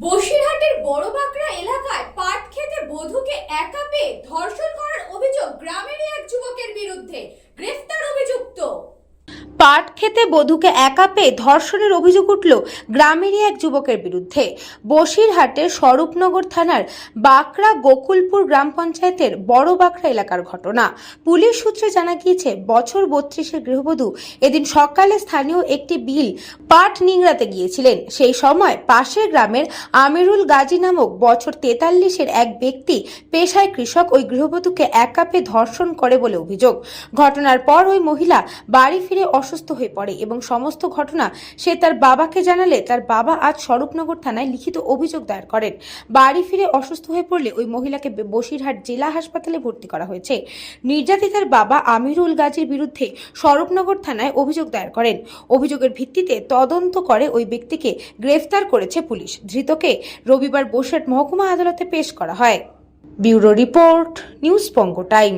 বসিরহাটের বড়বাকড়া এলাকায় পাট খেতে বধূকে একা পেয়ে ধর্ষণ করার অভিযোগ গ্রামেরই এক যুবকের বিরুদ্ধে গ্রেফতার অভিযুক্ত পাট খেতে বধূকে একা পেয়ে ধর্ষণের অভিযোগ উঠল গ্রামেরই এক যুবকের বিরুদ্ধে। বসিরহাটের স্বরূপনগর থানার বাকড়া গোকুলপুর গ্রাম পঞ্চায়েতের বড় বাকড়া এলাকার ঘটনা। পুলিশ সূত্রে জানা গিয়েছে, বছর বত্রিশের গৃহবধূ এদিন সকালে স্থানীয় একটি বিল পাট নিংড়াতে গিয়েছিলেন। সেই সময় পাশের গ্রামের আমিরুল গাজী নামক বছর তেতাল্লিশের এক ব্যক্তি পেশায় কৃষক ওই গৃহবধূকে একা পেয়ে ধর্ষণ করে বলে অভিযোগ। ঘটনার পর ওই মহিলা বাড়ি ফিরে অসুস্থ হয়ে পড়ে এবং সমস্ত ঘটনা সে তার বাবাকে জানালে তার বাবা আজ স্বরূপনগর থানায় লিখিত অভিযোগ দায়ের করেন। বাড়ি ফিরে অসুস্থ হয়ে পড়লে ওই মহিলাকে বসিরহাট জেলা হাসপাতালে ভর্তি করা হয়েছে। নির্যাতিতার বাবা আমিরুল গাজীর বিরুদ্ধে স্বরূপনগর থানায় অভিযোগ দায়ের করেন। অভিযোগের ভিত্তিতে তদন্ত করে ওই ব্যক্তিকে গ্রেফতার করেছে পুলিশ। ধৃতকে রবিবার বসিরহাট মহকুমা আদালতে পেশ করা হয়। ব্যুরো রিপোর্ট, নিউজ পঙ্গ টাইম।